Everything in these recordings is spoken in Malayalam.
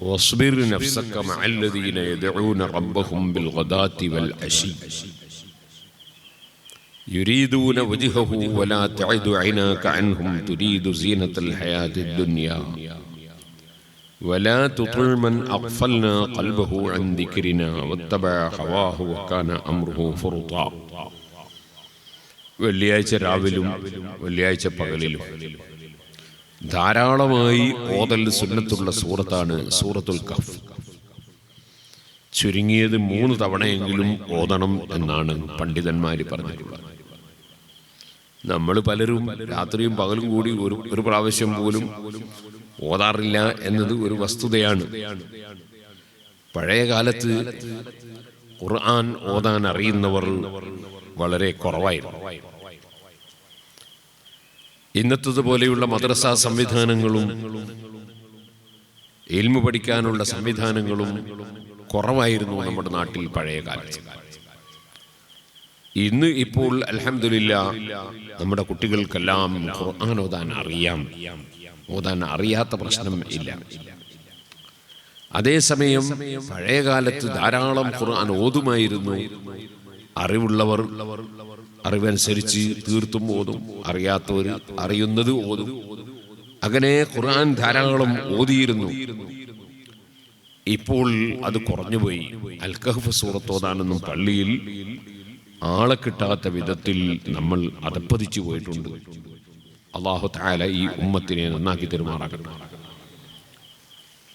واصبر نفسك مع الذين يدعون ربهم بالغداة والعشي يريدون وجهه ولا تعد عيناك عنهم تريد زينة الحياة الدنيا ولا تطع من أغفلنا قلبه عن ذكرنا واتبع هواه وكان أمره فرطا വെള്ളിയാഴ്ച രാവിലും വെള്ളിയാഴ്ച പകലിലും ധാരാളമായി ഓതൽ സുന്നത്തുള്ള സൂറത്താണ് സൂറത്തുൽ കഫ് ചുരുങ്ങിയത് മൂന്ന് തവണയെങ്കിലും ഓതണം എന്നാണ് പണ്ഡിതന്മാർ പറഞ്ഞിട്ടുള്ളത്. നമ്മൾ പലരും രാത്രിയും പകലും കൂടി ഒരു ഒരു പ്രാവശ്യം പോലും ഓതാറില്ല എന്നത് ഒരു വസ്തുതയാണ്. പഴയ കാലത്ത് ഖുർആൻ ഓതാൻ അറിയുന്നവർ വളരെ കുറവായിരുന്നു. ഇന്നത്തതുപോലെയുള്ള മദ്രസ സംവിധാനങ്ങളും എൽമു പഠിക്കാനുള്ള സംവിധാനങ്ങളും കുറവായിരുന്നു നമ്മുടെ നാട്ടിൽ പഴയ കാലത്ത്. ഇന്ന് ഇപ്പോൾ അലഹമില്ല നമ്മുടെ കുട്ടികൾക്കെല്ലാം ഖുർആൻ ഓതാൻ അറിയാം. ഓതാൻ അറിയാത്ത പ്രശ്നം ഇല്ല. അതേസമയം പഴയ കാലത്ത് ധാരാളം ഖുർആൻ ഓതുമായിരുന്നു. അറിവുള്ളവർ അറിവനുസരിച്ച് തീർത്തും ഓതും. അറിയാത്തവർ അറിയുന്നത് ഓതും. അങ്ങനെ ഖുർആൻ ധാരാളം ഓതിയിരുന്നു. ഇപ്പോൾ അത് കുറഞ്ഞുപോയി. അൽക്കഹഫ് സൂറത്തോതാണെന്നും പള്ളിയിൽ ആളെ കിട്ടാത്ത വിധത്തിൽ നമ്മൾ അതപ്പതിച്ചു പോയിട്ടുണ്ട്. അള്ളാഹു താല ഈ ഉമ്മത്തിനെ നന്നാക്കി തെരുമാറാകട്ടെ.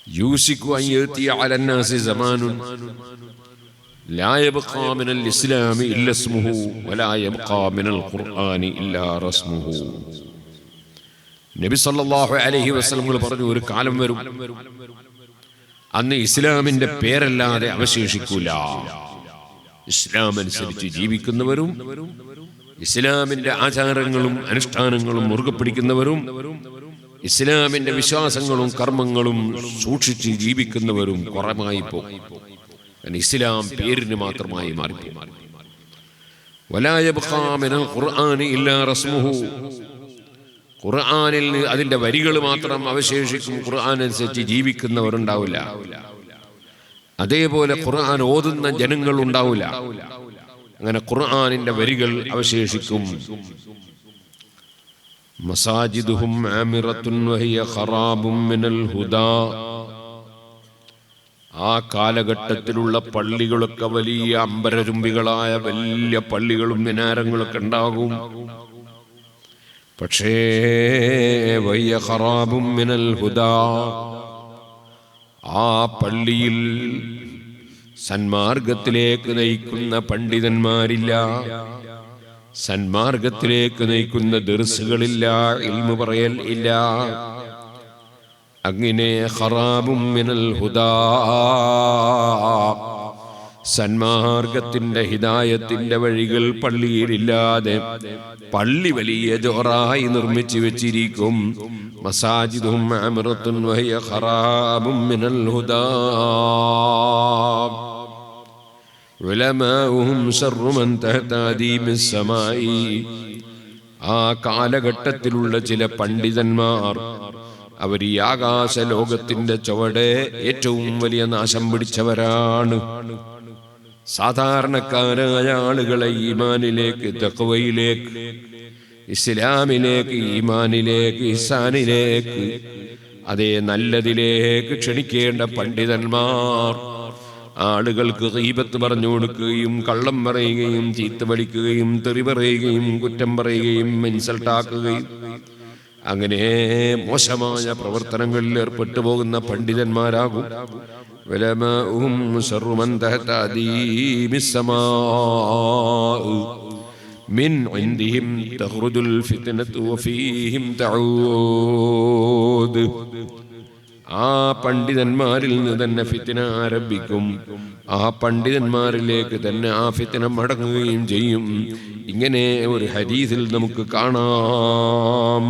യൂസിക്കു അയ്യത്തി അലന്നാസി സമാനുൻ. لا يبقى من الإسلام إلا اسمه ولا يبقى من القرآن إلا رسمه നബി സല്ലല്ലാഹു അലൈഹി വസല്ലം പറഞ്ഞു ഒരു കാലം വരും അന്ന് ഇസ്ലാമിന്റെ പേരല്ലാതെ അവശേഷിക്കൂല ഇസ്ലാം അനുസരിച്ച് ജീവിക്കുന്നവരും ഇസ്ലാമിന്റെ ആചാരങ്ങളും അനുഷ്ഠാനങ്ങളും മുറുകെ പിടിക്കുന്നവരും ഇസ്ലാമിന്റെ വിശ്വാസങ്ങളും കർമ്മങ്ങളും സൂക്ഷിച്ച് ജീവിക്കുന്നവരും കുറമായി പോകും കാരണം ഇസ്ലാം പേരിന് മാത്രമായി മാറി. ഖുർആാനിൽ അതിന്റെ വരികൾ മാത്രം അവശേഷിക്കും ഖുർആൻ അനുസരിച്ച് ജീവിക്കുന്നവരുണ്ടാവില്ല. അതേപോലെ ഖുർആൻ ഓതുന്ന ജനങ്ങൾ ഉണ്ടാവില്ല. അങ്ങനെ ഖുർആാനിന്റെ വരികൾ അവശേഷിക്കും. മസാജിദുഹും ആമിറത്തുൻ വഹിയ ഖറാബും മിനൽ ഹുദാ. ആ കാലഘട്ടത്തിലുള്ള പള്ളികളൊക്കെ വലിയ അമ്പരചുംബികളായ വലിയ പള്ളികളും മിനാരങ്ങളൊക്കെ ഉണ്ടാകും. പക്ഷേ വയ്യ ഖറാബും മിനൽ ഹുദാ. ആ പള്ളിയിൽ സന്മാർഗത്തിലേക്ക് നയിക്കുന്ന പണ്ഡിതന്മാരില്ല. സന്മാർഗത്തിലേക്ക് നയിക്കുന്ന ദർസുകളില്ല ഇൽമു പറയൽ ഇല്ല. അങ്ങനെ ഖറാബും മിനൽ ഹുദാ. സന്മാർഗത്തിന്റെ ഹിതായത്തിന്റെ വഴികൾ പള്ളിയിലില്ലാതെ പള്ളി വലിയ ജോറായി നിർമ്മിച്ചു വെച്ചിരിക്കും. മസാജിദും അമൃത്തും വഹിയ ഖറാബും മിനൽ ഹുദാ. ആ കാലഘട്ടത്തിലുള്ള ചില പണ്ഡിതന്മാർ അവർ ഈ ആകാശ ലോകത്തിന്റെ ചുവടെ ഏറ്റവും വലിയ നാശം പിടിച്ചവരാണ്. സാധാരണക്കാരായ ആളുകളെ ഈമാനിലേക്ക് തക്കവയിലേക്ക് ഇസ്ലാമിലേക്ക് ഈമാനിലേക്ക് ഇസാനിലേക്ക് അതേ നല്ലതിലേക്ക് ക്ഷണിക്കേണ്ട പണ്ഡിതന്മാർ ആളുകൾക്ക് ദീപത്ത് പറഞ്ഞു കൊടുക്കുകയും കള്ളം പറയുകയും ചീത്ത വലിക്കുകയും തെറി പറയുകയും കുറ്റം പറയുകയും ഇൻസൾട്ടാക്കുകയും അങ്ങനെ മോശമായ പ്രവർത്തനങ്ങളിൽ ഏർപ്പെട്ടു പോകുന്ന പണ്ഡിതന്മാരാകും من عندهم تخرج الفتنة وفيهم تعود ആ പണ്ഡിതന്മാരിൽ നിന്ന് തന്നെ ഫിത്തിന ആരംഭിക്കും ആ പണ്ഡിതന്മാരിലേക്ക് തന്നെ ആ ഫിത്തിന മടങ്ങുകയും ചെയ്യും ഇങ്ങനെ ഒരു ഹരീസിൽ നമുക്ക് കാണാം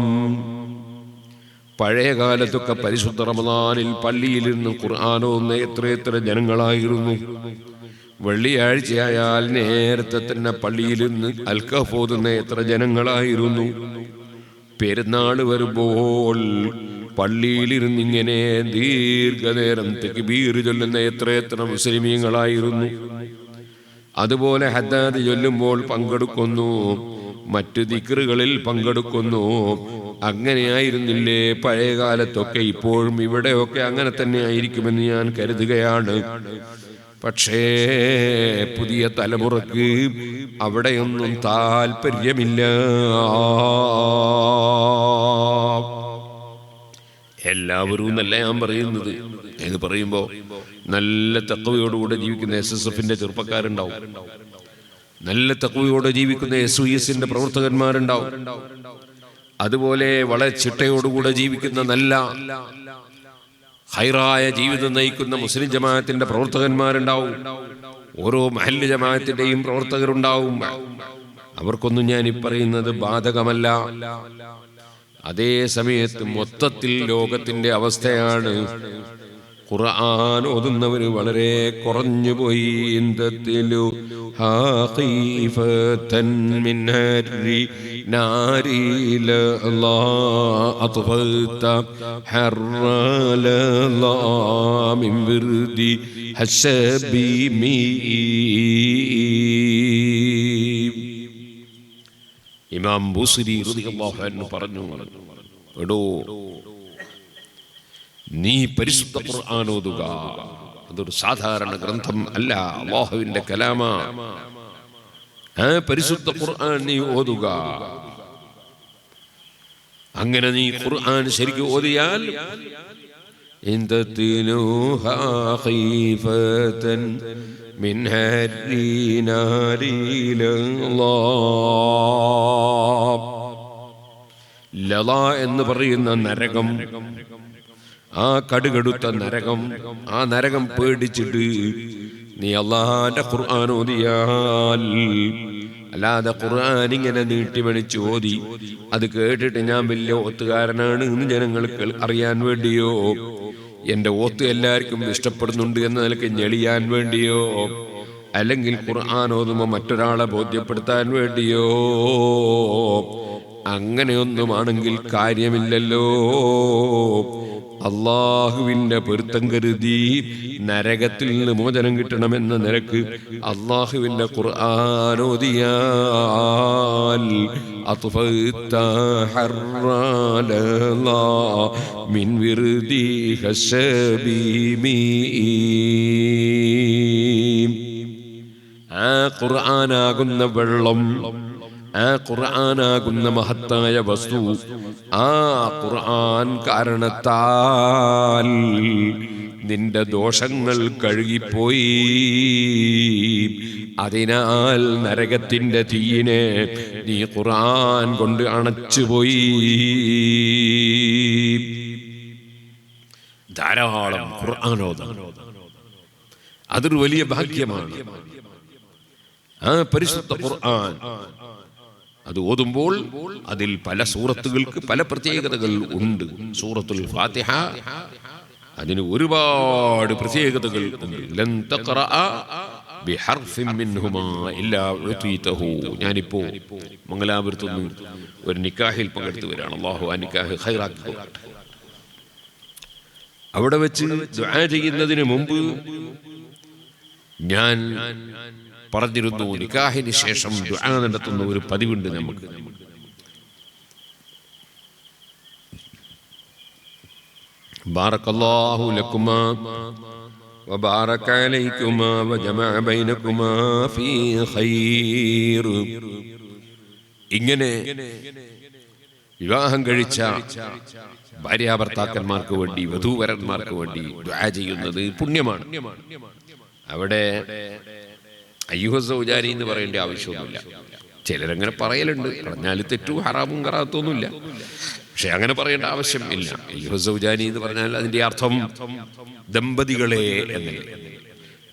പഴയ കാലത്തൊക്കെ പരിശുദ്ധ റമദാനിൽ പള്ളിയിൽ നിന്ന് എത്ര എത്ര ജനങ്ങളായിരുന്നു. വെള്ളിയാഴ്ചയായാൽ നേരത്തെ തന്നെ പള്ളിയിലിരുന്ന് നിന്ന് അൽക്കഫോതുന്ന എത്ര ജനങ്ങളായിരുന്നു. പെരുന്നാൾ വരുമ്പോൾ പള്ളിയിലിരുന്ന് ഇങ്ങനെ ദീർഘനേരം തെക്കുബീർ ചൊല്ലുന്ന എത്രയെത്ര മുസ്ലിമീങ്ങളായിരുന്നു. അതുപോലെ ഹദ്ദാദ് ചൊല്ലുമ്പോൾ പങ്കെടുക്കുന്നു മറ്റു ദിക്റുകളിൽ പങ്കെടുക്കുന്നു അങ്ങനെയായിരുന്നില്ലേ പഴയ കാലത്തൊക്കെ ഇപ്പോഴും ഇവിടെയൊക്കെ അങ്ങനെ തന്നെ ആയിരിക്കുമെന്ന് ഞാൻ കരുതുകയാണ്. പക്ഷേ പുതിയ തലമുറയ്ക്ക് അവിടെയൊന്നും താല്പര്യമില്ല. എല്ലാവരും എന്നല്ല ഞാൻ പറയുന്നത്? എന്ന് പറയുമ്പോ നല്ല തക്കവയോടുകൂടെ ജീവിക്കുന്ന എസ് എസ് എഫിന്റെ ചെറുപ്പക്കാരുണ്ടാവും. നല്ല തക്കവയോടെ ജീവിക്കുന്ന എസ് യു എസിന്റെ പ്രവർത്തകന്മാരുണ്ടാവും. അതുപോലെ വളരെ ചിട്ടയോടുകൂടെ ജീവിക്കുന്ന നല്ല ഹൈറായ ജീവിതം നയിക്കുന്ന മുസ്ലിം ജമാഅത്തിന്റെ പ്രവർത്തകന്മാരുണ്ടാവും. ഓരോ മഹല്ല് ജമാഅത്തിന്റെയും പ്രവർത്തകരുണ്ടാവും. അവർക്കൊന്നും ഞാൻ ഈ പറയുന്നത് ബാധകമല്ല. അതേ സമയത്ത് മൊത്തത്തിൽ ലോകത്തിന്റെ അവസ്ഥയാണ് ഖുർആൻ ഓതുന്നവർ വളരെ കുറഞ്ഞുപോയി എന്തത്തിലു ഹാഖീഫതൻ മിൻ ഇമാം ബൂസരി അൻഹു പറഞ്ഞു. എടോ നീ പരിശുദ്ധ ഖുർആൻ ഓതുക അതൊരു സാധാരണ ഗ്രന്ഥം അല്ല അള്ളാഹുവിന്റെ കലാമ ആ പരിശുദ്ധ ഖുർആൻ നീ ഓതുക അങ്ങനെ നീ ഖുർആൻ ശരിക്കും ഓതിയാൽ إن تتلوها خيفة من هر نار الله ലള എന്ന് പറയുന്ന നരകം ആ കടുകടുത്ത നരകം ആ നരകം പേടിച്ചിട്ട് നീ അള്ളാഹാന്റെ ഖുർആൻ ഓതിയാൽ. അല്ലാതെ ഖുർആൻ ഇങ്ങനെ നീട്ടിമണിച്ച് ഓതി. അത് കേട്ടിട്ട് ഞാൻ വലിയ ഓത്തുകാരനാണ് എന്ന് ജനങ്ങൾക്ക് അറിയാൻ വേണ്ടിയോ? എന്റെ ഓത്ത് എല്ലാവർക്കും ഇഷ്ടപ്പെടുന്നുണ്ട് എന്ന നിലയ്ക്ക് ഞെളിയാൻ വേണ്ടിയോ? അല്ലെങ്കിൽ ഖുർആൻ ഓതുമ്പോൾ മറ്റൊരാളെ ബോധ്യപ്പെടുത്താൻ വേണ്ടിയോ? അങ്ങനെയൊന്നുമാണെങ്കിൽ കാര്യമില്ലല്ലോ. അള്ളാഹുവിന്റെ പൊരുത്തം കരുതി നരകത്തിൽ നിന്ന് മോചനം കിട്ടണമെന്ന നിരക്ക് അള്ളാഹുവിന്റെ ഖുർആാനോദിയാൽ മിൻ ആ ഖുർആാനാകുന്ന വെള്ളം ആ ഖുർആനാകുന്ന മഹത്തായ വസ്തു. ആ ഖുർആൻ കാരണത്താൽ നിന്റെ ദോഷങ്ങൾ കഴുകിപ്പോയി. അതിനാൽ നരകത്തിന്റെ തീയിനെ നീ ഖുർആൻ കൊണ്ട് അണച്ചുപോയി. ധാരാളം ഖുർആാനോദം. അതൊരു വലിയ ഭാഗ്യമാണ്. ആ പരിശുദ്ധ ഖുർആൻ അത് ഓതുമ്പോൾ അതിൽ പല സൂറത്തുകൾക്ക് പല പ്രത്യേകതകൾ ഉണ്ട്. സൂറത്തുൽ ഫാത്തിഹ അതിന് ഒരുപാട് പ്രത്യേകതകൾ ഉണ്ട്. ഞാനിപ്പോ മംഗലാപുരത്ത് നിന്ന് ഒരു നിക്കാഹിൽ പങ്കെടുത്തു വരികയാണ്. അള്ളാഹു ആ നിക്കാഹ് ഹൈറാക്കി അവിടെ വെച്ച് ചെയ്യുന്നതിന് മുമ്പ് ഞാൻ പറഞ്ഞിരുന്നു നിക്കാഹിന് ശേഷം ദുആ നടത്തുന്ന ഒരു പതിവുണ്ട് നമുക്ക് بارك الله لكما وبارك عليكما وجمع بينكما في خير ഇങ്ങനെ വിവാഹം കഴിച്ച ഭാര്യാഭർത്താക്കന്മാർക്ക് വേണ്ടി വധൂവരന്മാർക്ക് വേണ്ടി ദുആ ചെയ്യുന്നത് പുണ്യമാണ് അവിടെ അയ്യുഹ എന്ന് പറയേണ്ട ആവശ്യമൊന്നുമില്ല. ചിലരങ്ങനെ പറയലുണ്ട്. പറഞ്ഞാൽ തെറ്റു ഹറാമും കറാത്തൊന്നുമില്ല. പക്ഷെ അങ്ങനെ പറയേണ്ട ആവശ്യം ഇല്ല. അയ്യുഹ എന്ന് പറഞ്ഞാൽ അതിന്റെ അർത്ഥം ദമ്പതികളെ എന്നല്ല.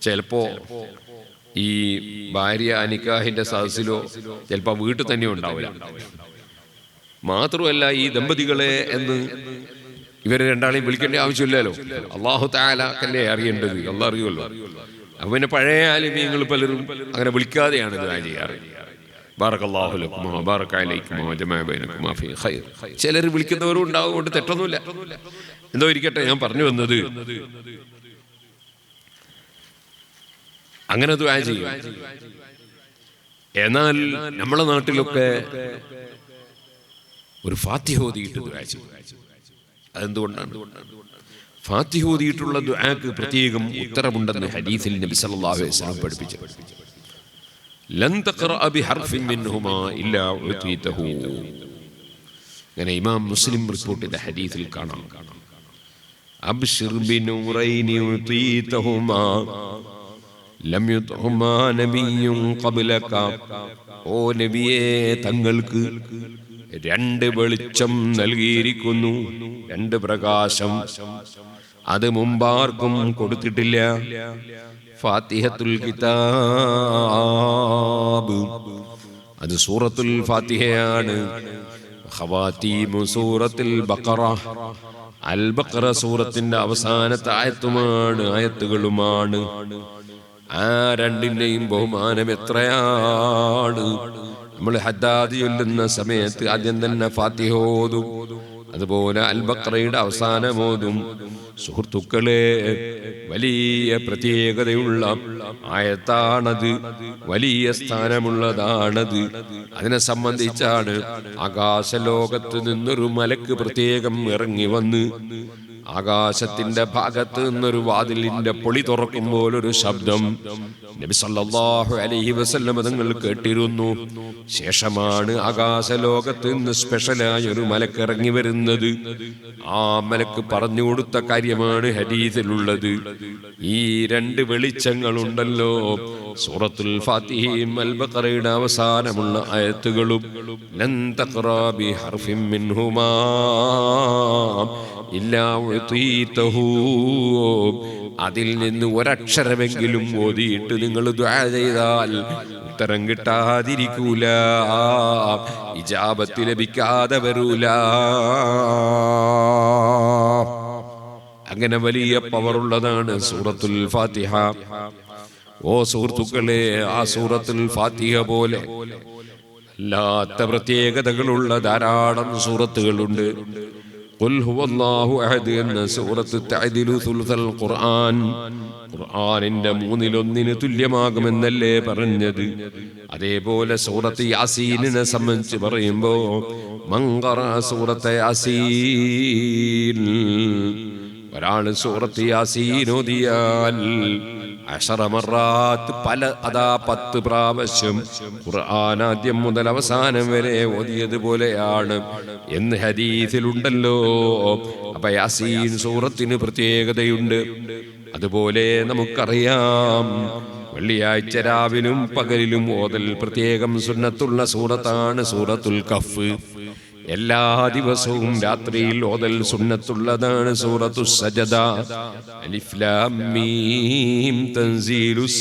ചിലപ്പോ ഈ ഭാര്യ അനിക്കാഹിന്റെ സദസ്സിലോ ചിലപ്പോ വീട്ടിൽ തന്നെ ഉണ്ടാവില്ല. മാത്രമല്ല ഈ ദമ്പതികളെ എന്ന് ഇവരെ രണ്ടാളെയും വിളിക്കേണ്ട ആവശ്യമില്ലല്ലോ. അള്ളാഹു താലാക്കല്ലേ അറിയേണ്ടത്? അള്ളാഹ് അറിയുമല്ലോ. അപ്പൊ പിന്നെ പഴയ ആലിമീങ്ങൾ പലരും അങ്ങനെ വിളിക്കാതെയാണ് ദുആ ചെയ്യാറ്. ചിലർ വിളിക്കുന്നവരും ഉണ്ടാവും കൊണ്ട് തെറ്റൊന്നുമില്ല. എന്തോ ഇരിക്കട്ടെ ഞാൻ പറഞ്ഞു വന്നത്. അങ്ങനെ ദുആ ചെയ്യും. എന്നാൽ നമ്മളെ നാട്ടിലൊക്കെ ഒരു ഫാത്തിഹ ഓതിയിട്ട് ദുആ ചെയ്യും. അതെന്തുകൊണ്ടാണ്? ഫാത്തിഹ ഓതിയിട്ടുള്ള ദുആക്ക് പ്രത്യേകം ഉത്തരമുണ്ടെന്ന് ഹദീസിൽ നബി സല്ലല്ലാഹു അലൈഹി വസല്ലം പഠിപ്പിച്ചു. ലൻ തഖറഅ ബിഹർഫിൻ മിൻഹുമാ ഇല്ലാ ഉതീതഹു അങ്ങനെ ഇമാം മുസ്ലിം റിപ്പോർട്ട് ചെയ്ത ഹദീസിൽ കാണാം. അബ്ശിർ ബിനൂറൈനി ഉതീതഹുമാ ലം യുത്ഹുമാ നബിയ്യുൻ ഖബ്ലക. ഓ നബിയേ തങ്ങൾക്ക് രണ്ട് വെളിച്ചം നൽകിയിരിക്കുന്നു. രണ്ട് പ്രകാശം. അത് മുമ്പാർക്കും കൊടുത്തിട്ടില്ല. ഫാത്തിഹത്തുൽ കിതാബ്. അത് സൂറത്തുൽ ഫാത്തിഹയാണ്. സൂറത്തുൽ ബഖറ. അൽ ബഖറ സൂറത്തിന്റെ അവസാനത്തെ ആയത്തുമാണ് ആയത്തുകളുമാണ്. ആ രണ്ടിന്റെയും ബഹുമാനം എത്രയാണ്? നമ്മൾ ഹദ്ദാദി ചൊല്ലുന്ന സമയത്ത് ആദ്യം തന്നെ ഫാത്തിഹ ഓതും. അതുപോലെ അൽബക്രയുടെ അവസാനമോതും സുഹൃത്തുക്കളെ വലിയ പ്രത്യേകതയുള്ള ആയത്താണത്. വലിയ സ്ഥാനമുള്ളതാണത്. അതിനെ സംബന്ധിച്ചാണ് ആകാശലോകത്ത് നിന്നൊരു മലക്ക് പ്രത്യേകം ഇറങ്ങി വന്ന് ആകാശത്തിന്റെ ഭാഗത്ത് നിന്നൊരു വാതിലിന്റെ പൊളി തുറക്കുമ്പോൾ ഒരു ശബ്ദം. നബി സല്ലല്ലാഹു അലൈഹി വസല്ലം തങ്ങൾ കേട്ടിരുന്നു. ശേഷമാണ് ആകാശലോകത്ത് നിന്ന് സ്പെഷ്യലായ ഒരു മലക്ക് ഇറങ്ങി വരുന്നത്. ആ മലക്ക് പറഞ്ഞു കൊടുത്ത കാര്യമാണ് ഹദീസിലുള്ളത്. ഈ രണ്ട് വെളിച്ചങ്ങളുണ്ടല്ലോ. സൂറത്തുൽ ഫാത്തിഹയും അൽ ബഖറയുടെ അവസാനമുള്ള ആയത്തുകളും ലൻ തഖറാ ബി ഹർഫിൻ മിൻഹുമാ ഇല്ലാ ഉതീതഹു. അതിൽ നിന്ന് ഒരക്ഷരമെങ്കിലും ഓതിയിട്ട് നിങ്ങൾ ദുആ ചെയ്താൽ ഉത്തരം കിട്ടാതിരിക്കൂല ഇജാബത്ത് ലഭിക്കാതെ വരൂല. അങ്ങനെ വലിയ പവറുള്ളതാണ് സൂറത്തുൽ ഫാത്തിഹ. ഓ സുഹൃത്തുക്കളെ ആ സൂറത്തിൽ ഫാത്തിഹ പോലെ അല്ലാത്ത പ്രത്യേകതകളുള്ള ധാരാളം സൂറത്തുകളുണ്ട്. എന്ന സൂറത്ത് ഖുർആൻ. ഖുർആനിന്റെ മൂന്നിലൊന്നിന് തുല്യമാകുമെന്നല്ലേ പറഞ്ഞത്. അതേപോലെ സൂറത്ത് യാസീനിനെ സംബന്ധിച്ച് പറയുമ്പോ മങ്കറ സൂറത്ത് യാസീൻ. ഒരാൾ സൂറത്ത് യാസീൻ ഓതിയാൽ അഷറ മറാത്ത് പല അതാ പത്ത് പ്രാവശ്യം ഖുർആൻ ആദ്യം മുതൽ അവസാനം വരെ ഓതിയതുപോലെയാണ് എന്ന് ഹദീസിലുണ്ടല്ലോ. അപ്പൊ യാസീൻ സൂറത്തിന് പ്രത്യേകതയുണ്ട്. അതുപോലെ നമുക്കറിയാം വെള്ളിയാഴ്ച രാവിലും പകലിലും ഓതൽ പ്രത്യേകം സുന്നത്തുള്ള സൂറത്താണ് സൂറത്തുൽ കഫ്. എല്ലാ ദിവസവും രാത്രിയിൽ ഓതൽ സുന്നത്തുള്ളതാണ് സൂറത്തു സജദ.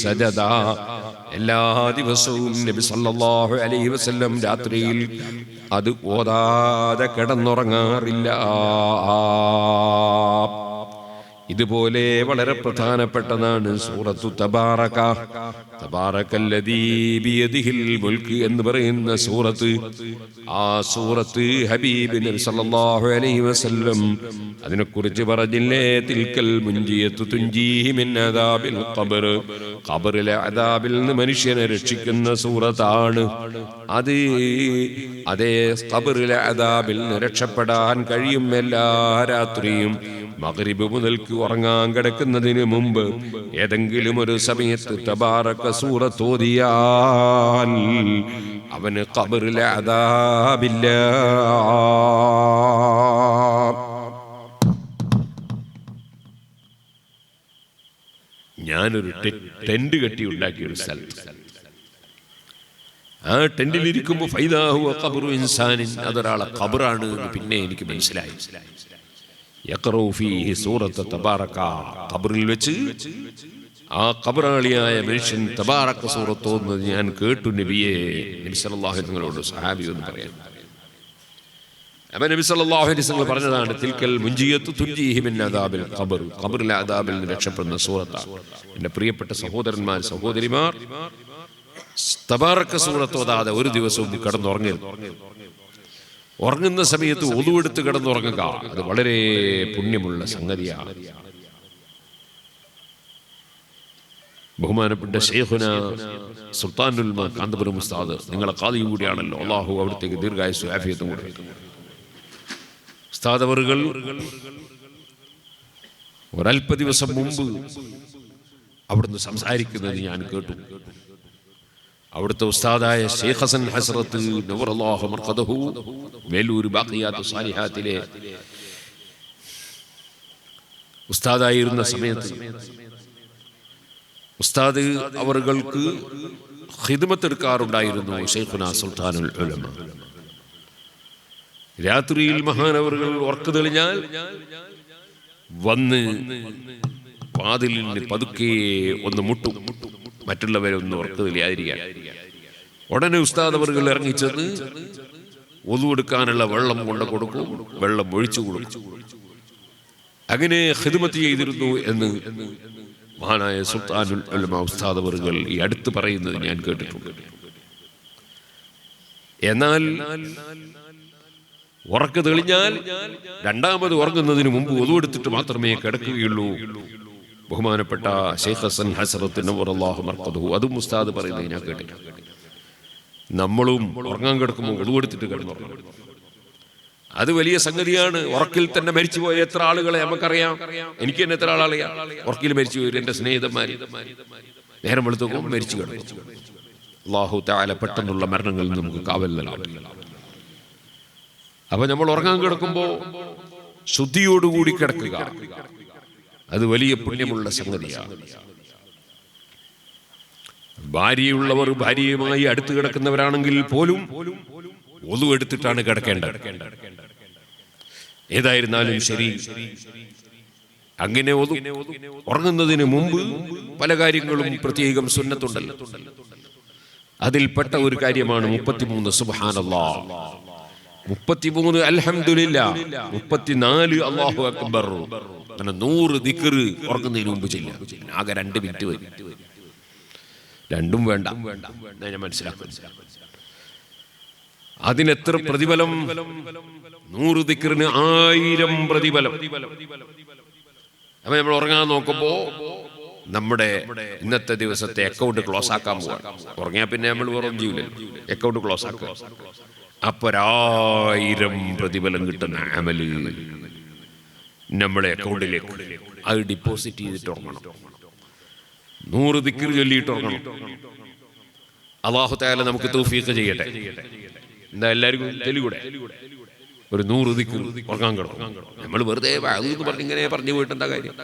സജദ. എല്ലാ ദിവസവും നബി സല്ലല്ലാഹു അലൈഹി വസല്ലം രാത്രിയിൽ അത് ഓതാതെ കിടന്നുറങ്ങാറില്ല. ഇതുപോലെ വളരെ പ്രധാനപ്പെട്ടതാണ് സൂറത്തു തബാറക. തബാറക്കല്ലദീ ബിയദിഹിൽ മുൽക്ക് എന്ന് പറയുന്ന സൂറത്ത്. ആ സൂറത്ത് ഹബീബ് സല്ലല്ലാഹു അലൈഹി വസല്ലം അതിനെക്കുറിച്ച് പറഞ്ഞില്ലേ? തിൽക്കൽ മുഞ്ചിയത്തു തുഞ്ചീഹി മിൻ അദാബിൽ ഖബർ. ഖബറിലെ അദാബിൽ നിന്ന് മനുഷ്യനെ രക്ഷിക്കുന്ന സൂറത്താണ്. അത് അതേ ഖബറിലെ അദാബിൽ നിന്ന് രക്ഷപ്പെടാൻ കഴിയും എല്ലാ രാത്രിയും. മഗ്രിബ് മുതൽക്ക് ഉറങ്ങാൻ കിടക്കുന്നതിന് മുമ്പ് ഏതെങ്കിലും ഒരു സമയത്ത് തബാറക്ക സൂറത്തോതിയാൽ അവന് കബറിലാതാവില്ല ഞാനൊരു ടെന്റ് കെട്ടി ഉണ്ടാക്കിയ ഒരു സ്ഥലത്ത്. ആ ടെന്റിൽ ഇരിക്കുമ്പോ ഫൈദാഹു ഖബറു ഇൻസാനിൻ അതൊരാളെ എന്ന് പിന്നെ എനിക്ക് മനസ്സിലായി യഖറഉ ഫീഹി സൂറത്ത് തബാറക ഖബറിൽ വെച്ച് ആ കബറാളിയായ മനുഷ്യൻ തബാറക്ക സൂറത്തോന്ന് ഞാൻ കേട്ടു നബിയെ. നബി അലൈഹി വസല്ലമയോട് സഹാബി എന്ന് പറയാം അപ്പൊ നബി അലൈഹി വസല്ലം പറഞ്ഞതാണ് തിൽക്കൽ മുഞ്ചിയത്ത് തുഞ്ചീഹി മിൻ അദാബിൽ ഖബർ. ഖബറിലെ അദാബിൽ നിന്ന് രക്ഷപ്പെടുന്ന സൂറത്താണ് എന്റെ പ്രിയപ്പെട്ട സഹോദരന്മാർ സഹോദരിമാർ തബാറക്ക സൂറത്തോതാതെ ഒരു ദിവസവും കിടന്നുറങ്ങരുത്. ഉറങ്ങുന്ന സമയത്ത് ഒതുവെടുത്ത് കിടന്നുറങ്ങുക. അത് വളരെ പുണ്യമുള്ള സംഗതിയാണ്. ബഹുമാനപ്പെട്ട ഷെയ്ഖുന സുൽത്താനുൽ കാന്തപുരം ഉസ്താദ് നിങ്ങളെ കാതി കൂടിയാണല്ലോ. അള്ളാഹു അവിടത്തേക്ക് ദീർഘായുസ് ആഫിയത്തും കൂടെ ഉസ്താദ് ഒരല്പ ദിവസം മുമ്പ് അവിടുന്ന് സംസാരിക്കുന്നത് ഞാൻ കേട്ടു. അവിടുത്തെ ഉസ്താദായ ഷെയ്ഖ് ഹസൻ ഹസ്രത്ത് നവറല്ലാഹു മർഖദഹു വേലൂർ ബാഖിയാത്തു സാലിഹാത്തിലെ ഉസ്താദായിരുന്ന സമയത്ത് ഉസ്താദ് അവറുകൾക്ക് ഹിദ്മത്തെടുക്കാറുണ്ടായിരുന്നു ഷെയ്ഖുന സുൽത്താനുൽ ഉലമ. രാത്രിയിൽ മഹാനവറുകൾ ഉറക്കു തെളിഞ്ഞാൽ വന്ന് വാതിലിന് പതുക്കെ ഒന്ന് മുട്ടും. മറ്റുള്ളവരെ ഓർത്ത് തെളിയാതിരിക്കാൻ ഉടനെ ഉസ്താദ് അവറുകൾ ഇറങ്ങിച്ചെന്ന് ഒതുവെടുക്കാനുള്ള വെള്ളം കൊണ്ട് കൊടുക്കും വെള്ളം ഒഴിച്ചു കൊടുക്കും. അങ്ങനെ ഹിദ്മത്ത് ചെയ്തിരുന്നു എന്ന് മഹാനായ സുൽത്താനുൽ ഉസ്താദ് അവറുകൾ ഈ അടുത്ത് പറയുന്നത് ഞാൻ കേട്ടിട്ടുണ്ട്. എന്നാൽ ഉറക്ക് തെളിഞ്ഞാൽ രണ്ടാമത് ഉറങ്ങുന്നതിന് മുമ്പ് ഒതുവെടുത്തിട്ട് മാത്രമേ കിടക്കുകയുള്ളൂ. ബഹുമാനപ്പെട്ട ഷെയ്ഖ് ഹസൻ ഹസറത്തിന് അള്ളാഹു മർക്കതു അതും ഉസ്താദ് പറയുന്നത് ഞാൻ കേട്ടിട്ടുണ്ട് നമ്മളും ഉറങ്ങാൻ കിടക്കുമ്പോൾ ഒളിവെടുത്തിട്ട് കിടന്നു അത് വലിയ സംഗതിയാണ്. ഉറക്കിൽ തന്നെ മരിച്ചുപോയ എത്ര ആളുകളെ നമുക്കറിയാം. എനിക്ക് തന്നെ എത്ര ആളറിയാം ഉറക്കിൽ മരിച്ചു പോയി എന്റെ സ്നേഹിതന്മാർ നേരം വെളുത്തും മരിച്ചു കിടന്നു. അള്ളാഹു താല പെട്ടെന്നുള്ള മരണങ്ങളിൽ നമുക്ക് കാവൽ നൽകട്ടെ അപ്പൊ നമ്മൾ ഉറങ്ങാൻ കിടക്കുമ്പോ ശുദ്ധിയോടുകൂടി കിടക്കുക. അത് വലിയ പുണ്യമുള്ള സംഗതിയാണ്. ഭാര്യയുള്ളവർ ഭാര്യയുമായി അടുത്ത് കിടക്കുന്നവരാണെങ്കിൽ പോലും ഒതു എടുത്തിട്ടാണ് കിടക്കേണ്ടത്. ഏതായിരുന്നാലും ശരി അങ്ങനെ ഉറങ്ങുന്നതിന് മുമ്പ് പല കാര്യങ്ങളും പ്രത്യേകം സുന്നത്തുണ്ടല്ലോ. അതിൽപ്പെട്ട ഒരു കാര്യമാണ് മുപ്പത്തിമൂന്ന് സുബാനല്ലാ മുപ്പത്തിമൂന്ന് അലഹമില്ല മുപ്പത്തിനാല് അള്ളാഹു അക്ബർ അങ്ങനെ നൂറ് ദിക്കറ് ഉറങ്ങുന്നതിന് മുമ്പ് ചെയ്യില്ല ആകെ രണ്ട് മിനിറ്റ് വരും. രണ്ടും വേണ്ട. ഞാൻ മനസ്സിലാക്കും അതിനെത്ര പ്രതിഫലം? നൂറ് ദിക്കറിന് ആയിരം പ്രതിഫലം. അപ്പൊ നമ്മൾ ഉറങ്ങാൻ നോക്കുമ്പോ നമ്മുടെ ഇന്നത്തെ ദിവസത്തെ അക്കൗണ്ട് ക്ലോസ് ആക്കാൻ പോവാം ഉറങ്ങിയാൽ പിന്നെ നമ്മൾ വേറെ ചെയ്യില്ലല്ലോ അക്കൗണ്ട് ക്ലോസ് ആക്കുക. അപ്പൊ ഒരായിരം പ്രതിഫലം കിട്ടുന്ന അമൽ. നമ്മളെ അക്കൗണ്ടിലേക്ക് അത് ഡിപ്പോസിറ്റ് ചെയ്തിട്ട് ഉറങ്ങണം. നൂറ് ദിക്കർ ചൊല്ലിയിട്ട് ഉറങ്ങണം. അള്ളാഹു താല നമുക്ക് തൗഫീഖ് ചെയ്യട്ടെ. എന്താ എല്ലാവർക്കും തെലുകൂടെ ഒരു നൂറ് ദിക്കർ ഉറങ്ങാൻ കിടക്കും. നമ്മൾ വെറുതെ എന്ന് പറഞ്ഞ് ഇങ്ങനെ പറഞ്ഞു പോയിട്ട് എന്താ കാര്യം?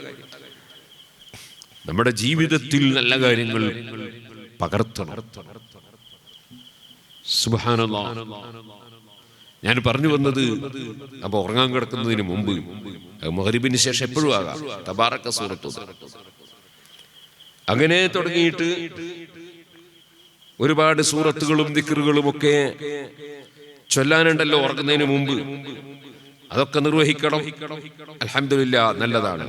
നമ്മുടെ ജീവിതത്തിൽ നല്ല കാര്യങ്ങൾ പകർത്തണം. സുബാനല്ലാ ഞാൻ പറഞ്ഞു വന്നത് അപ്പൊ ഉറങ്ങാൻ കിടക്കുന്നതിന് മുമ്പ് മഹരിബിന് ശേഷം എപ്പോഴും ആകാം. തബാറക്ക സൂറത്തു അങ്ങനെ തുടങ്ങിയിട്ട് ഒരുപാട് സൂറത്തുകളും ദിക്കറുകളും ഒക്കെ ചൊല്ലാനുണ്ടല്ലോ ഉറങ്ങുന്നതിന് മുമ്പ്. അതൊക്കെ നിർവഹിക്കണം. അലഹമില്ല നല്ലതാണ്.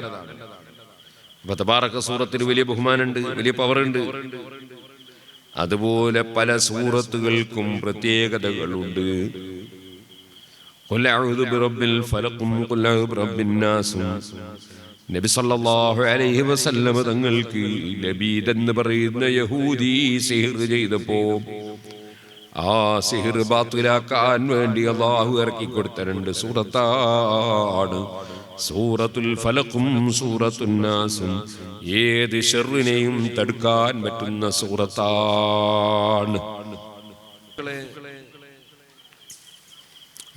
അപ്പൊ തബാറക്ക സൂറത്തിന് വലിയ ബഹുമാനുണ്ട് വലിയ പവറുണ്ട്. അതുപോലെ പല സൂറത്തുകൾക്കും പ്രത്യേകതകളുണ്ട്. നബി സല്ലല്ലാഹു അലൈഹി വസല്ലം തങ്ങൾക്ക് ലബീദ് എന്ന് പറയുന്ന യഹൂദി സിഹിർ ചെയ്തപ്പോ ആ സിഹിർ ബാത്തിലാക്കാൻ വേണ്ടി അള്ളാഹു ഇറക്കി കൊടുത്ത രണ്ട് സൂറത്താണ്. സൂറത്തുൽ ഫലക്കും സൂറത്തുന്നാസും ഏത് ഷെറിനെയും തടുക്കാൻ പറ്റുന്ന സൂറത്താണ്.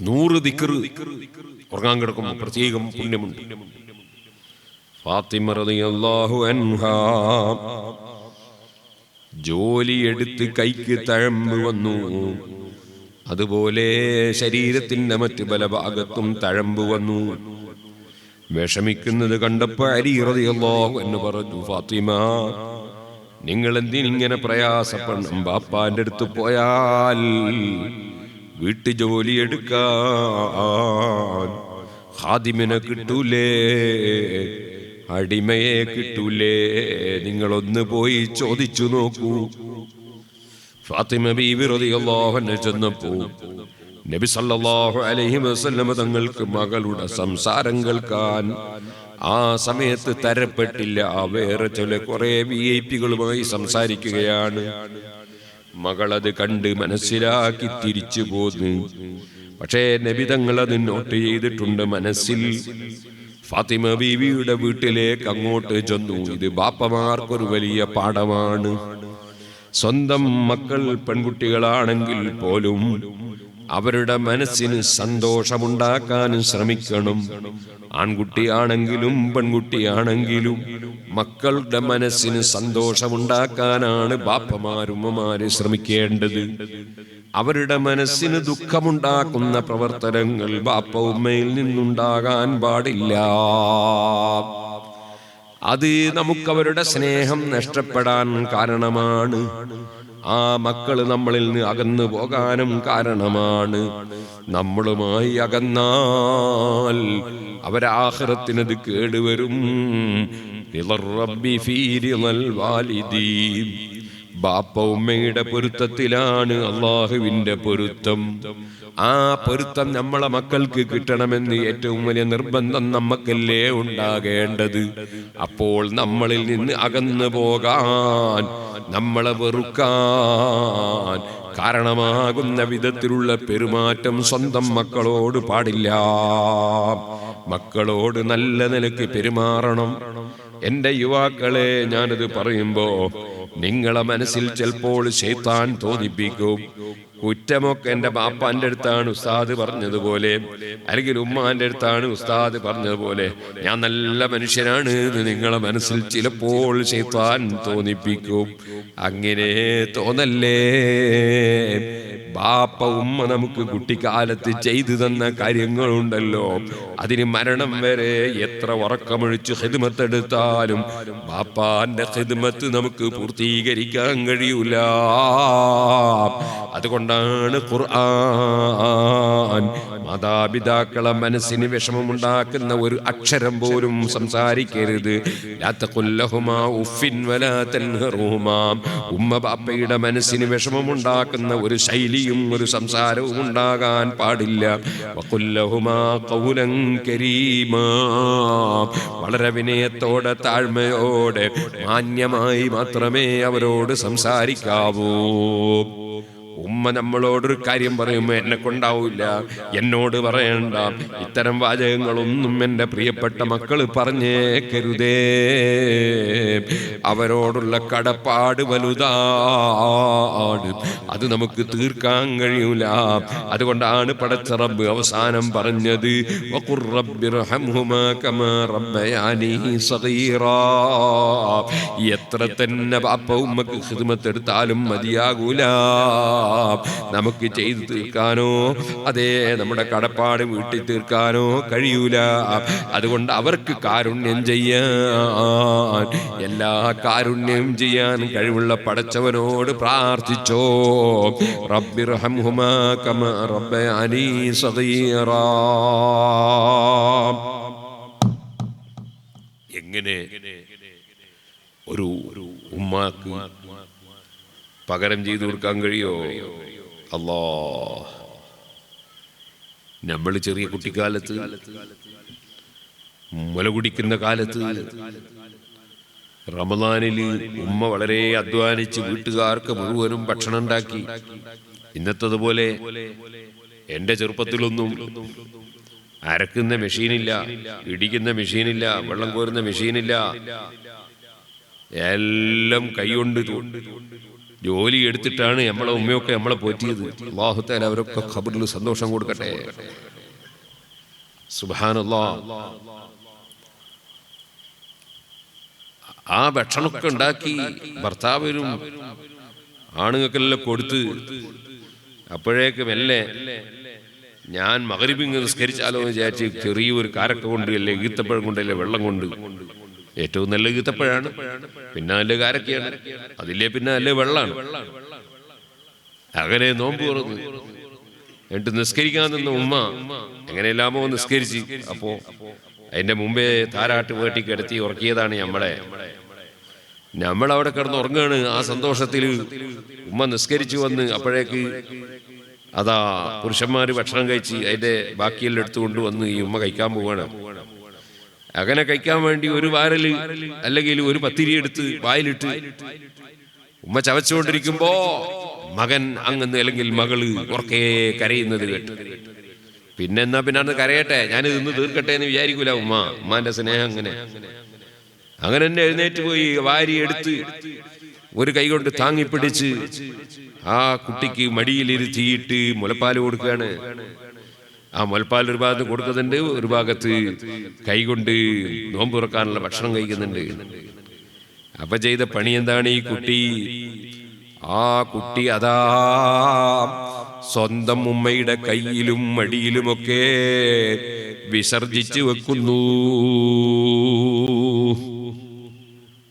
നൂറ് ദിക്കറ് ഉറങ്ങാൻ കിടക്കുമ്പോൾ പ്രത്യേകം പുണ്യമുണ്ട്. ഫാത്തിമ റളിയല്ലാഹു അൻഹാ ജോലിയെടുത്ത് കൈക്ക് തഴമ്പ് വന്നു. അതുപോലെ ശരീരത്തിന്റെ മറ്റ് പല ഭാഗത്തും തഴമ്പ് വന്നു. വിഷമിക്കുന്നത് കണ്ടപ്പോ അലി റളിയല്ലാഹു എന്ന് പറഞ്ഞു ഫാത്തിമ നിങ്ങൾ എന്തിനിങ്ങനെ പ്രയാസപ്പെടണം? ബാപ്പാന്റെ അടുത്ത് പോയാൽ വീട്ടു ജോലി എടുക്കാൻ ഹാദിമിനെ കിട്ടൂലേ അടിമയെ കിട്ടൂലേ നിങ്ങളൊന്ന് പോയി ചോദിച്ചു നോക്കൂ. ഫാത്തിമ ബി റളിയല്ലാഹു അൻഹ ചെന്നപ്പോൾ നബി സല്ലല്ലാഹു അലൈഹി വസല്ലമ തങ്ങൾക്ക് മകളുടെ സംസാരം കേൾക്കാൻ. ആ സമയത്ത് തരപ്പെട്ടില്ല. വേറെ ചില കുറെ വി ഐ പികളുമായി സംസാരിക്കുകയാണ്. മകളത് കണ്ട് മനസ്സിലാക്കി തിരിച്ചു പോന്നു. പക്ഷേ നബി തങ്ങൾ അത് നോട്ട് ചെയ്തിട്ടുണ്ട് മനസ്സിൽ. ഫാത്തിമ ബീവിയുടെ വീട്ടിലേക്ക് അങ്ങോട്ട് ചെന്നു. ഇത് ബാപ്പമാർക്കൊരു വലിയ പാഠമാണ്. സ്വന്തം മക്കൾ പെൺകുട്ടികളാണെങ്കിൽ പോലും അവരുടെ മനസ്സിന് സന്തോഷമുണ്ടാക്കാനും ശ്രമിക്കണം. ആൺകുട്ടിയാണെങ്കിലും പെൺകുട്ടിയാണെങ്കിലും മക്കളുടെ മനസ്സിന് സന്തോഷമുണ്ടാക്കാനാണ് ബാപ്പമാരും ഉമ്മമാര് ശ്രമിക്കേണ്ടത്. അവരുടെ മനസ്സിന് ദുഃഖമുണ്ടാക്കുന്ന പ്രവർത്തനങ്ങൾ ബാപ്പ ഉമ്മയിൽ നിന്നുണ്ടാകാൻ പാടില്ല. അത് നമുക്കവരുടെ സ്നേഹം നഷ്ടപ്പെടാൻ കാരണമാണ്. ആ മക്കൾ നമ്മളിൽ നിന്ന് അകന്നു പോകാനും കാരണമാണ്. നമ്മളുമായി അകന്നാൽ അവരാഹ്റത്തിനത് കേടുവരും. ബാപ്പ ഉമ്മയുടെ പൊരുത്തത്തിലാണ് അള്ളാഹുവിന്റെ പൊരുത്തം. ആ പൊരുത്തം നമ്മളെ മക്കൾക്ക് കിട്ടണമെന്ന് ഏറ്റവും വലിയ നിർബന്ധം നമുക്കല്ലേ ഉണ്ടാകേണ്ടത്? അപ്പോൾ നമ്മളിൽ നിന്ന് അകന്നു പോകാൻ നമ്മളെ വെറുക്കാൻ കാരണമാകുന്ന വിധത്തിലുള്ള പെരുമാറ്റം സ്വന്തം മക്കളോട് പാടില്ല. മക്കളോട് നല്ല നിലയ്ക്ക് പെരുമാറണം. എന്റെ യുവാക്കളെ ഞാനത് പറയുമ്പോ നിങ്ങളെ മനസ്സിൽ ചിലപ്പോൾ ശൈത്താൻ തോന്നിപ്പിക്കും. കുറ്റമൊക്കെ എന്റെ ബാപ്പാന്റെ അടുത്താണ് ഉസ്താദ് പറഞ്ഞതുപോലെ അല്ലെങ്കിൽ ഉമ്മാന്റെ അടുത്താണ് ഉസ്താദ് പറഞ്ഞതുപോലെ ഞാൻ നല്ല മനുഷ്യനാണ് എന്ന് നിങ്ങളെ മനസ്സിൽ ചിലപ്പോൾ ശൈത്താൻ തോന്നിപ്പിക്കും. അങ്ങനെ തോന്നല്ലേ? ബാപ്പ ഉമ്മ നമുക്ക് കുട്ടിക്കാലത്ത് ചെയ്തു തന്ന കാര്യങ്ങളുണ്ടല്ലോ. അതിന് മരണം വരെ എത്ര ഉറക്കമൊഴിച്ച് ഹിദ്മത്തെടുത്താലും ബാപ്പാന്റെ ഹിദ്മത്ത് നമുക്ക് പൂർത്തീകരിക്കാൻ കഴിയൂല. അതുകൊണ്ടാണ് ഖുർആൻ മാതാപിതാക്കളെ മനസ്സിന് വിഷമമുണ്ടാക്കുന്ന ഒരു അക്ഷരം പോലും സംസാരിക്കരുത്. ഉമ്മ ബാപ്പയുടെ മനസ്സിന് വിഷമമുണ്ടാക്കുന്ന ഒരു ശൈലിയും ഒരു സംസാരവും ഉണ്ടാകാൻ പാടില്ല. വളരെ വിനയത്തോടെ താഴ്മയോടെ മാന്യമായി മാത്രമേ അവരോട് സംസാരിക്കാവൂ. ഉമ്മ നമ്മളോടൊരു കാര്യം പറയുമ്പോൾ എന്നെ കൊണ്ടാവില്ല എന്നോട് പറയണ്ട. ഇത്തരം വാചകങ്ങളൊന്നും എന്റെ പ്രിയപ്പെട്ട മക്കൾ പറഞ്ഞേക്കരുതേ. അവരോടുള്ള കടപ്പാട് വലുതാണ്. അത് നമുക്ക് തീർക്കാൻ കഴിയൂല. അതുകൊണ്ടാണ് പടച്ചറബ് അവസാനം പറഞ്ഞത്. എത്ര തന്നെ ബാപ്പ ഉമ്മക്ക് ഹിദ്മത്ത് എടുത്താലും മതിയാകൂല. നമുക്ക് ചെയ്തു തീർക്കാനോ അതേ നമ്മുടെ കടപ്പാട് വീട്ടിൽ തീർക്കാനോ കഴിയൂല. അതുകൊണ്ട് അവർക്ക് കാരുണ്യം ചെയ്യാൻ എല്ലാ കാരുണ്യം ചെയ്യാൻ കഴിവുള്ള പടച്ചവനോട് പ്രാർത്ഥിച്ചോ. എങ്ങനെ ഒരു ഉമ്മാക്ക് പകരം ചെയ്തു കൊടുക്കാൻ കഴിയോ? അല്ലോ. നമ്മൾ ചെറിയ കുട്ടിക്കാലത്ത് മുല കുടിക്കുന്ന കാലത്ത് റമദാനിൽ ഉമ്മ വളരെ അധ്വാനിച്ച് വീട്ടുകാർക്ക് മുഴുവനും ഭക്ഷണം ഉണ്ടാക്കി. ഇന്നത്തതുപോലെ എന്റെ ചെറുപ്പത്തിലൊന്നും അരക്കുന്ന മെഷീനില്ല ഇടിക്കുന്ന മെഷീനില്ല വെള്ളം കോരുന്ന മെഷീനില്ല. എല്ലാം കൈകൊണ്ട് തു- ജോലി എടുത്തിട്ടാണ് നമ്മളെ ഉമ്മയൊക്കെ നമ്മളെ പോറ്റിയത്. അള്ളാഹുത്താൻ അവരൊക്കെ ഖബറിൽ സന്തോഷം കൊടുക്കട്ടെ. സുബാനല്ലാ ആ ഭക്ഷണമൊക്കെ ഉണ്ടാക്കി ഭർത്താവിനും ആണുങ്ങൾക്കെല്ലാം കൊടുത്ത് അപ്പോഴേക്ക് മെല്ലെ ഞാൻ മകരിപ്പിങ് നിസ്കരിച്ചാലോ എന്ന് വിചാരിച്ച് ചെറിയൊരു കാരക്ക കൊണ്ട് അല്ലെ ഈത്തപ്പഴം കൊണ്ട് കൊണ്ടല്ലേ വെള്ളം കൊണ്ട് ഏറ്റവും നല്ല ഈത്തപ്പഴാണ്. പിന്നെ നല്ല കാരക്കയാണ്. അതില്ലേ പിന്നെ നല്ല വെള്ളമാണ് അങ്ങനെ നോമ്പ് തുറന്നു എന്നിട്ട് നിസ്കരിക്കാൻ നിന്ന ഉമ്മ എങ്ങനെയെല്ലാമോ നിസ്കരിച്ച്? അപ്പോ അതിന്റെ മുമ്പേ താരാട്ട് വേട്ടി കിടത്തി ഉറക്കിയതാണ് നമ്മളെ നമ്മൾ അവിടെ കിടന്ന് ഉറങ്ങാണ്. ആ സന്തോഷത്തിൽ ഉമ്മ നിസ്കരിച്ചു വന്ന് അപ്പോഴേക്ക് അതാ പുരുഷന്മാര് ഭക്ഷണം കഴിച്ച് അതിന്റെ ബാക്കിയെല്ലാം എടുത്തുകൊണ്ട് വന്ന് ഈ ഉമ്മ കഴിക്കാൻ പോവാണ്. അങ്ങനെ കഴിക്കാൻ വേണ്ടി ഒരു വാരൽ അല്ലെങ്കിൽ ഒരു പത്തിരി എടുത്ത് വായിലിട്ട് ഉമ്മ ചവച്ചുകൊണ്ടിരിക്കുമ്പോ മകൻ അങ്ങ് അല്ലെങ്കിൽ മകൾ ഉറക്കേ കരയുന്നത് കേട്ടു. പിന്നെ എന്നാ പിന്നെ അന്ന് കരയട്ടെ ഞാൻ ഇന്ന് തീർക്കട്ടെ എന്ന് വിചാരിക്കൂല ഉമ്മ. ഉമ്മാന്റെ സ്നേഹം അങ്ങനെ. അങ്ങനെ തന്നെ എഴുന്നേറ്റ് പോയി വാരി എടുത്ത് ഒരു കൈ കൊണ്ട് താങ്ങിപ്പിടിച്ച് ആ കുട്ടിക്ക് മടിയിലിരുത്തിയിട്ട് മുലപ്പാൽ കൊടുക്കുകയാണ്. ആ മുൽപ്പാൽ ഒരു ഭാഗത്ത് കൊടുക്കുന്നുണ്ട് ഒരു ഭാഗത്ത് കൈകൊണ്ട് നോമ്പ് തുറക്കാനുള്ള ഭക്ഷണം കഴിക്കുന്നുണ്ട്. അപ്പൊ ചെയ്ത പണി എന്താണ് ഈ കുട്ടി? ആ കുട്ടി അതാ സ്വന്തം ഉമ്മയുടെ കയ്യിലും മടിയിലുമൊക്കെ വിസർജിച്ചു വെക്കുന്നു.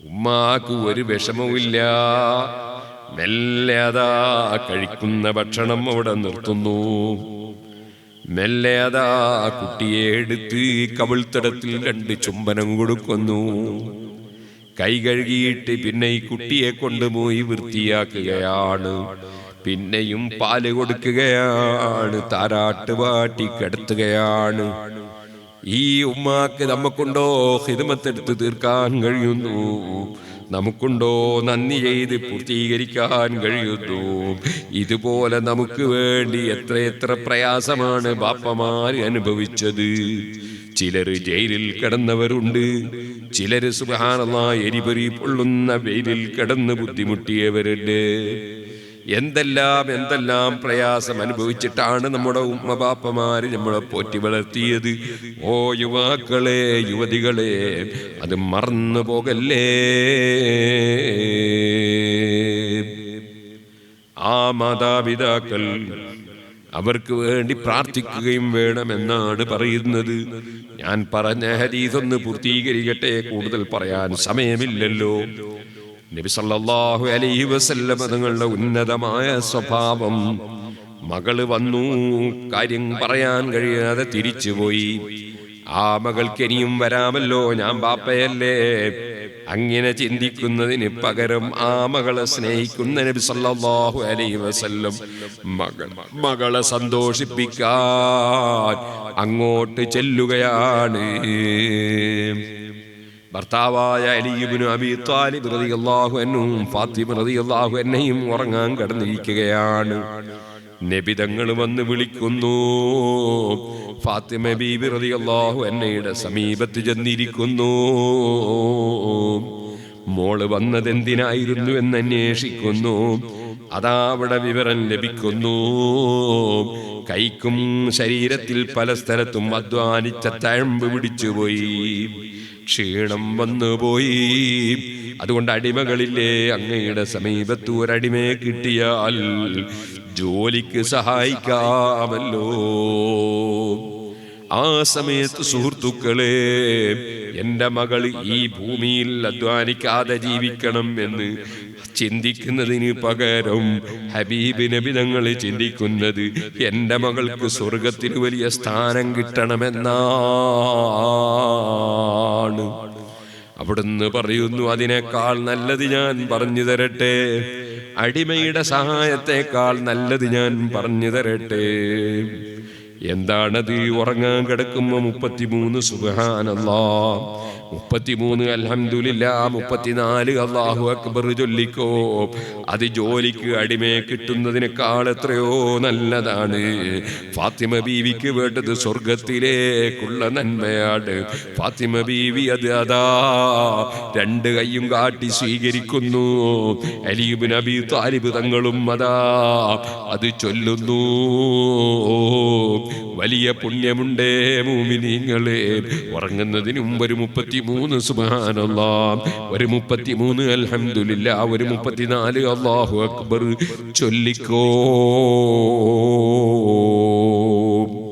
ഉമ്മാക്ക് ഒരു വിഷമവുമില്ല. മെല്ലെ അതാ കഴിക്കുന്ന ഭക്ഷണം അവിടെ നിർത്തുന്നു. മെല്ലെ കുട്ടിയെ എടുത്ത് കവിൾത്തടത്തിൽ രണ്ട് ചുംബനം കൊടുക്കുന്നു. കൈ കഴുകിയിട്ട് പിന്നെ ഈ കുട്ടിയെ കൊണ്ടുപോയി വൃത്തിയാക്കുകയാണ്. പിന്നെയും പാൽ കൊടുക്കുകയാണ് താരാട്ട് വാട്ടി കിടത്തുകയാണ്. ഈ ഉമ്മാക്ക് നമ്മക്കുണ്ടോ ഹിതമത്തെടുത്ത് തീർക്കാൻ കഴിയുന്നു? നമുക്കുണ്ടോ നന്ദി ചെയ്ത് പൂർത്തീകരിക്കാൻ കഴിയുന്നു? ഇതുപോലെ നമുക്ക് വേണ്ടി എത്രയെത്ര പ്രയാസമാണ് ബാപ്പമാർ അനുഭവിച്ചത്. ചിലർ ജയിലിൽ കിടന്നവരുണ്ട്. ചിലർ സുഖാനുള്ള എരിപൊരി പൊള്ളുന്ന വെയിലിൽ കിടന്ന് ബുദ്ധിമുട്ടിയവരുണ്ട്. എന്തെല്ലാം എന്തെല്ലാം പ്രയാസം അനുഭവിച്ചിട്ടാണ് നമ്മുടെ ഉമ്മ ബാപ്പമാര് നമ്മളെ പോറ്റി വളർത്തിയത്? ഓ യുവാക്കളെ യുവതികളെ അത് മറന്നു പോകല്ലേ? ആ മാതാപിതാക്കൾ അവർക്ക് വേണ്ടി പ്രാർത്ഥിക്കുകയും വേണമെന്നാണ് പറയുന്നത്. ഞാൻ പറഞ്ഞ ഒന്ന് പൂർത്തീകരിക്കട്ടെ കൂടുതൽ പറയാൻ സമയമില്ലല്ലോ. നബി സല്ലല്ലാഹു അലൈഹി വസല്ലമ തങ്ങളുടെ ഉന്നതമായ സ്വഭാവം. മകൾ വന്നു കാര്യം പറയാൻ കഴിയാതെ തിരിച്ചുപോയി. ആ മകൾക്ക് ഇനിയും വരാമല്ലോ ഞാൻ ബാപ്പയല്ലേ? അങ്ങനെ ചിന്തിക്കുന്നതിന് പകരം ആ മകളെ സ്നേഹിക്കുന്ന നബി സല്ലല്ലാഹു അലൈഹി വസല്ലം മകൾ മകളെ സന്തോഷിപ്പിക്കാൻ അങ്ങോട്ട് ചെല്ലുകയാണ്. ഭർത്താവായ അലിയുബിനു അബി താലിബ് റളിയല്ലാഹു എന്നും ഫാത്തിമ റളിയല്ലാഹു എന്നെയും ഉറങ്ങാൻ കടന്നിരിക്കുകയാണ്. നബിതങ്ങൾ വന്ന് വിളിക്കുന്നു. ഫാത്തിമ ബീബി റളിയല്ലാഹു എന്നയുടെ സമീപത്ത് ചെന്നിരിക്കുന്നു. മോൾ വന്നതെന്തിനായിരുന്നു എന്ന് അന്വേഷിക്കുന്നു. അതാ അവിടെ വിവരം ലഭിക്കുന്നു. കൈക്കും ശരീരത്തിൽ പല സ്ഥലത്തും അധ്വാനിച്ച തഴമ്പ് പിടിച്ചുപോയി. ക്ഷീണം വന്നുപോയി. അതുകൊണ്ട് അടിമകളില്ലേ അങ്ങയുടെ സമീപത്ത് ഒരടിമയെ കിട്ടിയാൽ ജോലിക്ക് സഹായിക്കാമല്ലോ. ആ സമയത്ത് സുഹൃത്തുക്കളെ എന്റെ മകൾ ഈ ഭൂമിയിൽ അധ്വാനിക്കാതെ ജീവിക്കണം എന്ന് ചിന്തിക്കുന്നതിന് പകരം ഹബീബ് നബി തങ്ങൾ ചിന്തിക്കുന്നത് എന്റെ മകൾക്ക് സ്വർഗത്തിൽ വലിയ സ്ഥാനം കിട്ടണമെന്നാണ്. അവിടുന്ന് പറയുന്നു അതിനേക്കാൾ നല്ലത് ഞാൻ പറഞ്ഞു തരട്ടെ. അടിമയുടെ സഹായത്തെക്കാൾ നല്ലത് ഞാൻ പറഞ്ഞു തരട്ടെ. എന്താണത്? ഉറങ്ങാൻ കിടക്കുമ്പോ മുപ്പത്തിമൂന്ന് സുബഹാനല്ലാ. മുപ്പത്തിമൂന്ന് അലഹമില്ല മുപ്പത്തിനാല് അള്ളാഹു അക്ബർ ചൊല്ലിക്കോ. അത് ജോലിക്ക് അടിമയെ കിട്ടുന്നതിനേക്കാൾ എത്രയോ നല്ലതാണ്. ഫാത്തിമ ബീവിക്ക് വേണ്ടത് സ്വർഗത്തിലേക്കുള്ള നന്മയാണ്. ഫാത്തിമ ബീവി അത് അതാ രണ്ട് കൈയും കാട്ടി സ്വീകരിക്കുന്നു. അലീബ് നബി താലിബ് തങ്ങളും അതാ അത് ചൊല്ലുന്നു. വലിയ പുണ്യമുണ്ടേ മൂമിനീങ്ങളെ. ഉറങ്ങുന്നതിന് മുമ്പ് ഒരു മുപ്പത്തിമൂന്ന് സുബാനല്ലാ ഒരു മുപ്പത്തിമൂന്ന് അൽഹംദുലില്ല. ഒരു മുപ്പത്തിനാല് അള്ളാഹു അക്ബർ. ചൊല്ലിക്കോ.